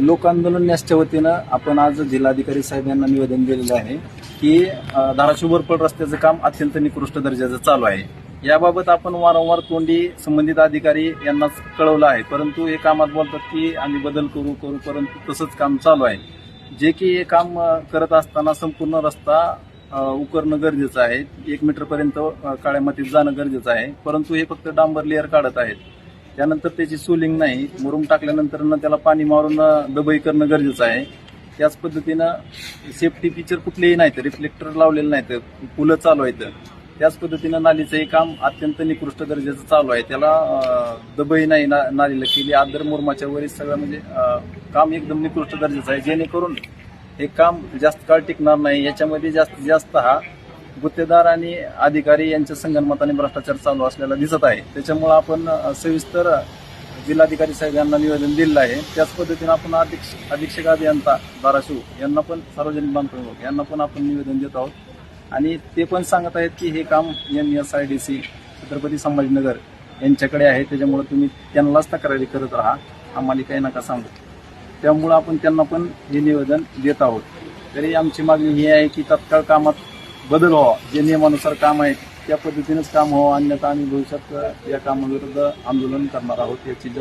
लोक आंदोलन न्यासच्या वतीनं आपण आज जिल्हाधिकारी साहेब यांना निवेदन दिलेलं आहे की धाराशिव वरपड रस्त्याचं काम अत्यंत निकृष्ट दर्जाचं चालू आहे. याबाबत आपण वारंवार तोंडी संबंधित अधिकारी यांना कळवलं आहे. परंतु हे कामात बोलतात की आम्ही बदल करू करू परंतु तसंच काम चालू आहे. जे की हे काम करत असताना संपूर्ण रस्ता उकरणं गरजेचं आहे. एक मीटरपर्यंत काळ्या मातीत जाणं गरजेचं आहे. परंतु हे फक्त डांबर लेअर काढत आहेत. त्यानंतर त्याची सोलिंग नाही. मुरुम टाकल्यानंतर त्याला पाणी मारून दबई करणं गरजेचं आहे. त्याच पद्धतीनं सेफ्टी फीचर कुठलेही नाहीत. रिफ्लेक्टर लावलेलं नाहीत. पुलं चालू आहेत. त्याच पद्धतीनं नालीचं हे काम अत्यंत निकृष्ट दर्जाचं चालू आहे. त्याला दबई नाही ना नालीला केली. आदर मुरमाच्या वरील सगळं म्हणजे काम एकदम निकृष्ट दर्जाचं आहे. जेणेकरून हे काम जास्त काळ टिकणार नाही. याच्यामध्ये जास्तीत जास्त हा गुत्तेदार आणि अधिकारी यांच्या संगणमताने भ्रष्टाचार चालू असलेला दिसत आहे. त्याच्यामुळे आपण सविस्तर जिल्हाधिकारी साहेब यांना निवेदन दिलेलं आहे. त्याच पद्धतीनं आपण अधीक्ष अधीक्षक अभियंता धाराशिव यांना पण सार्वजनिक बांधकाम विभाग यांना पण आपण निवेदन देत आहोत. आणि ते पण सांगत आहेत की हे काम M S I D C Chhatrapati Sambhajinagar यांच्याकडे आहे. त्याच्यामुळे तुम्ही त्यांनाच तक्रारी करत राहा. आम्हाला काही नका सांगू. त्यामुळं आपण त्यांना पण हे निवेदन देत आहोत. तरी आमची मागणी ही आहे की तत्काळ कामात बदल व्हावा. जे नियमानुसार काम आहे त्या पद्धतीनेच काम व्हावं. अन्यथा आम्ही भविष्यात या कामाविरुद्ध आंदोलन करणार आहोत याची जबाबदारी